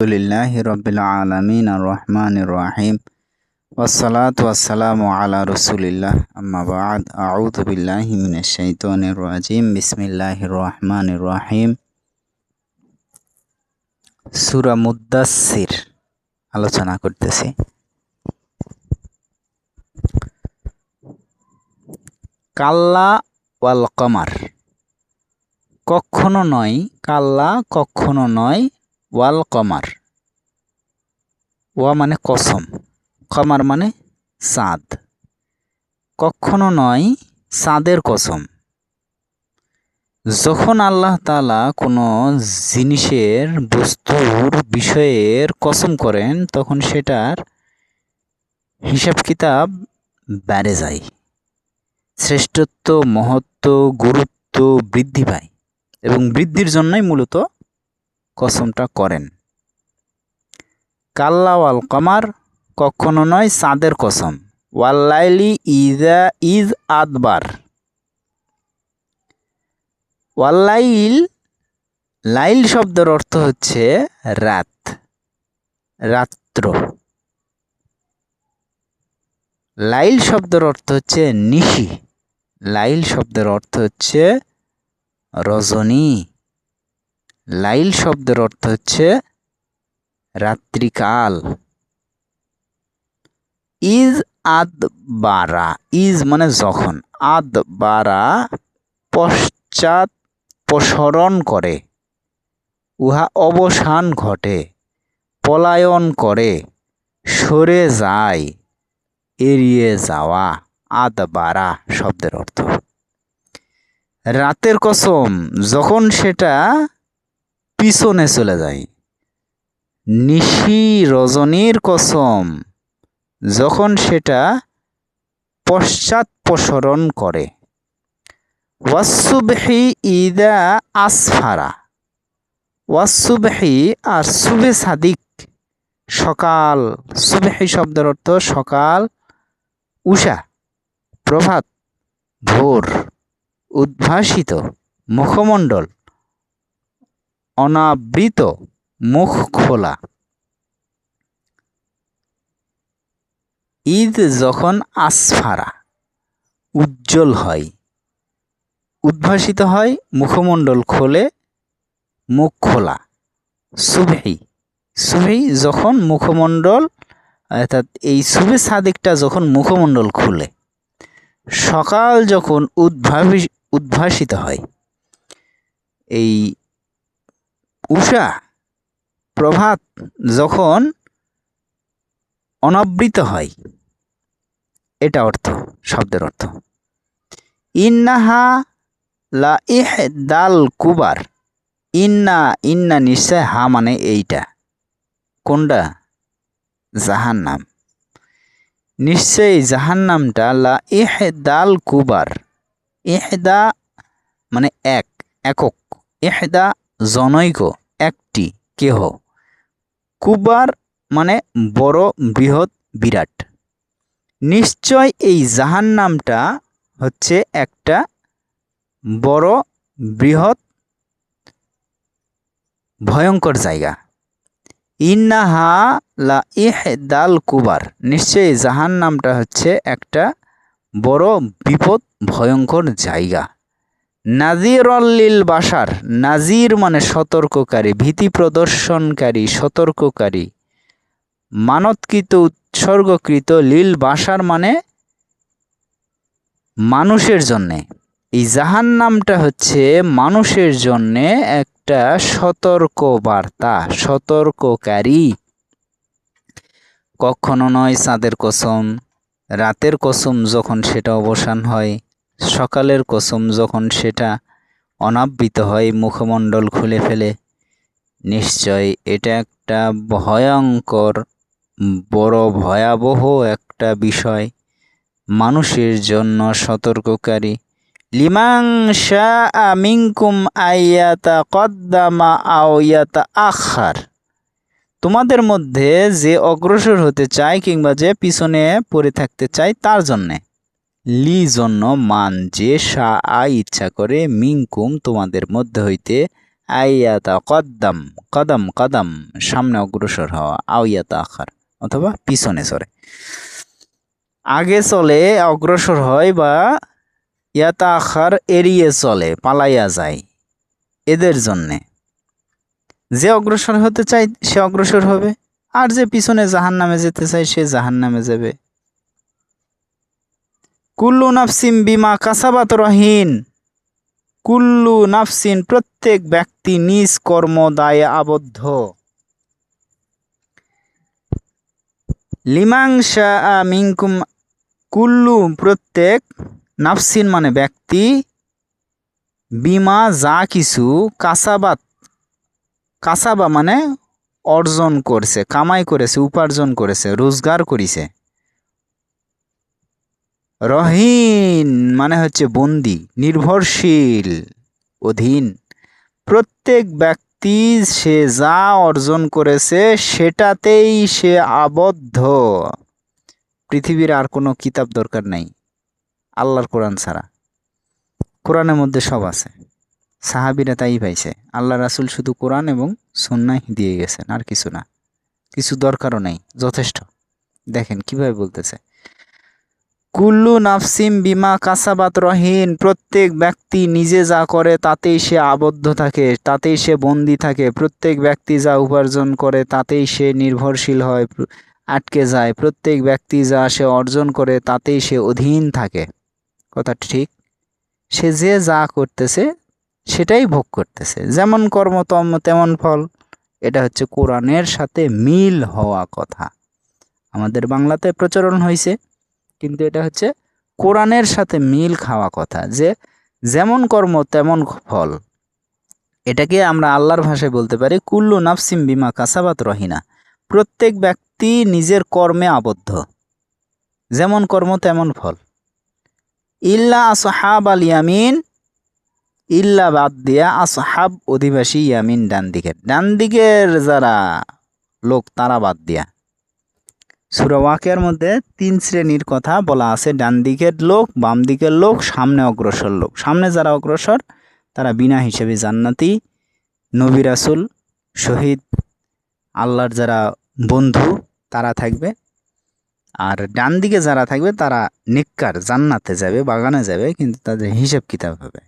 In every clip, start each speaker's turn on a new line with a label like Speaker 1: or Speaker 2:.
Speaker 1: আলহামদুলিল্লাহ রবিল আলমিন রহমান রাহিম। ওসালাত ওসালাম আলা রসুলিল্লাহ। আম্মাবাদ আউদুবিল্লাহিমিনের রাজিম। বিসমিল্লাহ রহমান রাহিম। সুরামুদ্দাসির আলোচনা করতেছি। কাল্লা ওয়াল কমার। কখনো নয়, কাল্লা কখনো নয় ওয়াল কমার। ওয়া মানে কসম, কমার মানে চাঁদ কখনো নয় চাঁদের কসম। যখন আল্লাহ তালা কোনো জিনিসের বস্তুর বিষয়ের কসম করেন, তখন সেটার হিসাব কিতাব বেড়ে যায়। শ্রেষ্ঠত্ব, মহত্ব, গুরুত্ব বৃদ্ধি পায় এবং বৃদ্ধির জন্যই মূলত কসমটা করেন। কাল্লা ওয়াল কমার কখনো নয় চাঁদের কসম। ওয়াল্লাইলি ইজা ইজ আদবার। ওয়াল্লাইল, লাইল শব্দের অর্থ হচ্ছে রাত, রাত্র। লাইল শব্দের অর্থ হচ্ছে নিশি। লাইল শব্দের অর্থ হচ্ছে রজনী। লাইল শব্দের অর্থ হচ্ছে রাত্রিকাল। ইজ আদ বারা ইজ মানে যখন। আদ বারা পশ্চাৎ প্রসরণ করে, উহা অবসান ঘটে, পলায়ন করে, সরে যায়, এড়িয়ে যাওয়া। আদ বারা শব্দের অর্থ। রাতের কসম, যখন সেটা পিছনে চলে যায় নিশি রজনীর কসম, যখন সেটা পশ্চাৎপসরণ করে। ওয়াসুবহি ইদা আসফারা ওয়াসুবহি আর সুবে সাদিক, সকাল সুবেহি শব্দের অর্থ সকাল, উষা, প্রভাত, ভোর, উদ্ভাসিত, মুখমণ্ডল। অনাবৃত মুখ খোলা। ঈদ যখন আসফারা, উজ্জ্বল হয়। উদ্ভাসিত হয়, মুখমণ্ডল খোলে, মুখ খোলা। সুভেই সুভেই যখন মুখমণ্ডল, অর্থাৎ এই সুবে সাদিকটা যখন মুখমণ্ডল খুলে, সকাল যখন উদ্ভাবি, উদ্ভাসিত হয়, এই উষা প্রভাত যখন অনাবৃত হয়, এটা অর্থ, শব্দের অর্থ। ইন্নাহা লা ইহ দাল কুবার। ইন্না ইন্না নিশ্চয় হা মানে এইটা। কোনটা? জাহান নাম নিশ্চয়ই জাহান নামটা লা ইহ দাল কুবার। ইহদা মানে এক, একক। ইহদা জনৈক। একটি কেহ। কুবার মানে বড় বৃহৎ বিরাট। নিশ্চয় এই জাহান নামটা হচ্ছে একটা বড় বৃহৎ ভয়ঙ্কর জায়গা। ইন্নাহা লা ইহ দাল কুবার। নিশ্চয়ই জাহান নামটা হচ্ছে একটা বড় বিপদ ভয়ঙ্কর জায়গা। নাজির অল্লিল বাসার নাজির মানে সতর্ককারী, ভীতি প্রদর্শনকারী, সতর্ককারী। মানতকৃত, উৎসর্গকৃত লীল বাসার মানে মানুষের জন্যে। এই জাহান নামটা হচ্ছে মানুষের জন্যে একটা সতর্ক বার্তা সতর্ককারী। কখনো নয় চাঁদের কসম, রাতের কসম যখন সেটা অবসান হয়। সকালের কসম যখন সেটা অনাবৃত হয়, মুখমণ্ডল খুলে ফেলে, নিশ্চয় এটা একটা ভয়ঙ্কর, বড় ভয়াবহ একটা বিষয়। মানুষের জন্য সতর্ককারী। লিমাং শাহ মিঙ্কুম আয়াতা কদ্দামা আওয়াতা আখার তোমাদের মধ্যে যে অগ্রসর হতে চায় কিংবা যে পিছনে পড়ে থাকতে চায়, তার জন্যে। লি জন্য মান যে সা আ ইচ্ছা করে মিঙ্কুম তোমাদের মধ্যে হইতে আইয়াতা কদ্দাম, কদম কদম, সামনে অগ্রসর হওয়া, আউয়াতা আখার অথবা পিছনে সরে। আগে চলে, অগ্রসর হয় বা ইয়াতা আখার এড়িয়ে চলে, পালাইয়া যায় এদের জন্যে। যে অগ্রসর হতে চায় সে অগ্রসর হবে, আর যে পিছনে জাহান নামে যেতে চায় সে জাহান নামে যাবে। কুল্লু নাফসিম বিমা কাসাবাত রহিন। কুল্লু নাফসিন প্রত্যেক ব্যক্তি নিজ কর্ম দায়ে আবদ্ধ লিমাংসা মিঙ্কুম কুল্লু প্রত্যেক নাফসিন মানে ব্যক্তি বিমা যা কিছু কাসাবাত, কাসাবা মানে অর্জন করছে, কামাই করেছে, উপার্জন করেছে, রোজগার করিছে। রহিন মানে হচ্ছে বন্দি, নির্ভরশীল, অধীন। প্রত্যেক ব্যক্তি সে যা অর্জন করেছে সেটাতেই সে আবদ্ধ। পৃথিবীর আর কোনো কিতাব দরকার নাই, আল্লাহর কোরআন ছাড়া। কোরআনের মধ্যে সব আছে। সাহাবিরা তাই পাইছে। আল্লাহ রাসুল শুধু কোরআন এবং সন্ন্যায় দিয়ে গেছেন, আর কিছু না। কিছু দরকারও নেই, যথেষ্ট। দেখেন কীভাবে বলতেছে। কুল্লু নাফসিম বিমা কাসাবাত রহিন, প্রত্যেক ব্যক্তি নিজে যা করে তাতেই সে আবদ্ধ থাকে, তাতেই সে বন্দি থাকে। প্রত্যেক ব্যক্তি যা উপার্জন করে তাতেই সে নির্ভরশীল হয়, আটকে যায়। প্রত্যেক ব্যক্তি যা সে অর্জন করে তাতেই সে অধীন থাকে। কথা ঠিক? সে যে যা করতেছে, সেটাই ভোগ করতেছে। যেমন কর্ম, তম, তেমন ফল। এটা হচ্ছে কোরআনের সাথে মিল হওয়া কথা। আমাদের বাংলাতে প্রচলন হয়েছে কিন্তু এটা হচ্ছে কোরআনের সাথে মিল খাওয়া কথা যে যেমন কর্ম তেমন ফল। এটাকে আমরা আল্লাহর ভাষায় বলতে পারি কুল্লু নাফসিম বিমা কাসাবাত রহিনা। প্রত্যেক ব্যক্তি নিজের কর্মে আবদ্ধ। যেমন কর্ম তেমন ফল। ইল্লা আসহাব আল ইয়ামিন, ইল্লা বাদ দিয়া আসহাব অধিবাসী ইয়ামিন ডান দিকের। ডান দিকের যারা লোক তারা বাদ দিয়া। সুরা ওয়াকের মধ্যে তিন শ্রেণির কথা বলা আছে। ডান দিকের লোক, বাম দিকের লোক, সামনে অগ্রসর লোক। সামনে যারা অগ্রসর, তারা বিনা হিসেবে জান্নাতি। নবী রাসুল, শহীদ, আল্লাহর যারা বন্ধু, তারা থাকবে। আর ডান দিকে যারা থাকবে, তারা নিক্কার জান্নাতে যাবে, বাগানে যাবে, কিন্তু তাদের হিসাব কিতাব হবে।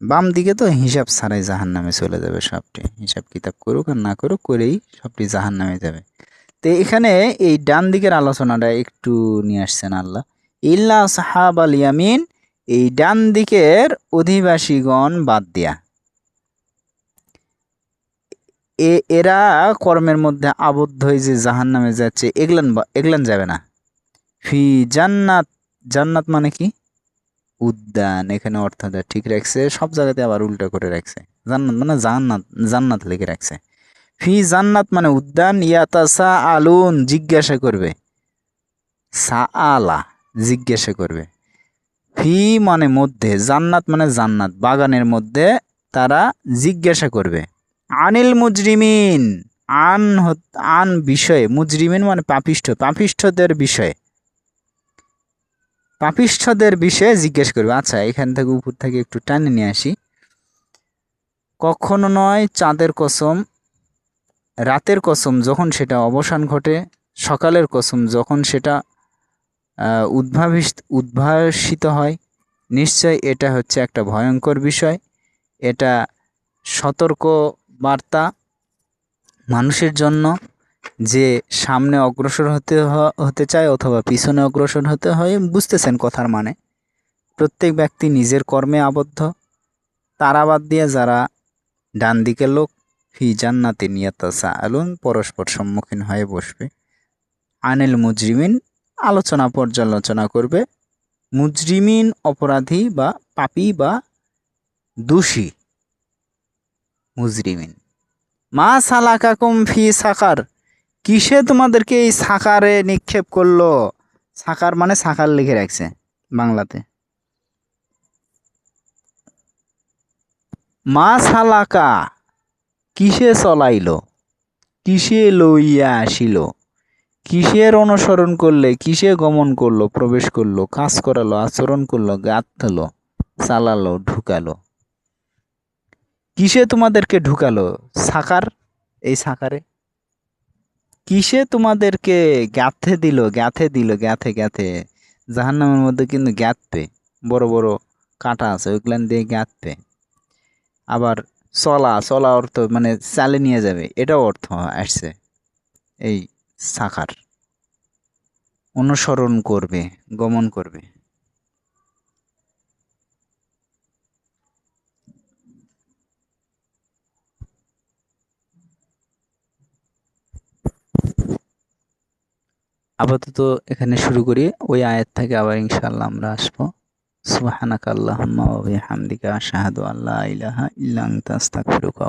Speaker 1: বাম দিকে তো হিসাব ছাড়াই জাহান নামে চলে যাবে সবটি। হিসাব কিতাব করুক আর না করুক, করেই সবটি জাহান নামে যাবে। তো এখানে এই ডান দিকের আলোচনাটা একটু নিয়ে আসছেন আল্লাহ। ইল্লা সাহাব আল ইয়ামিন, এই ডান দিকের অধিবাসীগণ বাদ দিয়া। এ, এরা কর্মের মধ্যে আবদ্ধ হয়ে যে জাহান নামে যাচ্ছে, এগলান এগলান যাবে না। ফি জান্নাত জান্নাত মানে কি? উদ্যান, এখানে অর্থটা ঠিক রাখছে, সব জায়গাতে আবার উল্টা করে রাখছে। জান্নাত মানে জান্নাত জান্নাত লিখে রাখছে। ফি জান্নাত মানে উদ্যান ইয়াতা সা আলুন জিজ্ঞাসা করবে। সা আলা জিজ্ঞাসা করবে। ফি মানে মধ্যে, জান্নাত মানে জান্নাত, বাগানের মধ্যে তারা জিজ্ঞাসা করবে। আনিল মুজরিমিন, আন আন বিষয়ে, মুজরিমিন মানে পাপিষ্ঠ, পাপিষ্ঠদের বিষয়ে। পাপিষ্ঠদের বিষয়ে জিজ্ঞেস করবে। আচ্ছা এখান থেকে উপর থেকে একটু টানে নিয়ে আসি। কখনো নয়, চাঁদের কসম রাতের কসম যখন সেটা অবসান ঘটে, সকালের কসম যখন সেটা উদ্ভাবিত উদ্ভাসিত হয়, নিশ্চয় এটা হচ্ছে একটা ভয়ঙ্কর বিষয়। এটা সতর্ক বার্তা মানুষের জন্য যে সামনে অগ্রসর হতে হতে চায় অথবা পিছনে অগ্রসর হতে হয় বুঝতেছেন কথার মানে। প্রত্যেক ব্যক্তি নিজের কর্মে আবদ্ধ। তারা বাদ দিয়ে যারা ডান দিকের লোক ফি জান্নাতি নিয়াতাসা আলুন পরস্পর সম্মুখীন হয়ে বসবে। আনিল মুজরিমিন আলোচনা পর্যালোচনা করবে। মুজরিমিন অপরাধী বা পাপি বা দোষী। মুজরিমিন, মা সালাকাকুম ফি সাকার, কিসে তোমাদেরকে এই সাকারে নিক্ষেপ করল? সাকার মানে সাকার লিখে রাখছে বাংলাতে। মা সালাকা কিসে চলাইল? কিসে লইয়া আসিল? কিসের অনুসরণ করলে, কিসে গমন করল, প্রবেশ করল, কাজ করালো, আচরণ করল গাত হলো চালালো, ঢুকালো? কিসে তোমাদেরকে ঢুকালো? সাকার? এই সাকারে? কিসে তোমাদেরকে গ্যাথে দিল গ্যাথে দিল গ্যাথে গ্যাথে জাহান্নামের মধ্যে কিন্তু গ্যাথবে বড় বড় কাঁটা আছে, ওইগুলান দিয়ে গ্যাথবে আবার চলা চলা অর্থ মানে চালে নিয়ে যাবে, এটাও অর্থ আসছে। এই সাকার অনুসরণ করবে, গমন করবে। আপাতত এখানে শুরু করি, ওই আয়াত থেকে আবার ইনশাআল্লাহ আমরা আসব। সুবহানাকা আল্লাহুম্মা ওয়া বিহামদিকা আশহাদু আল্লা ইলাহা ইল্লা আনতা আস্তাগফিরুকা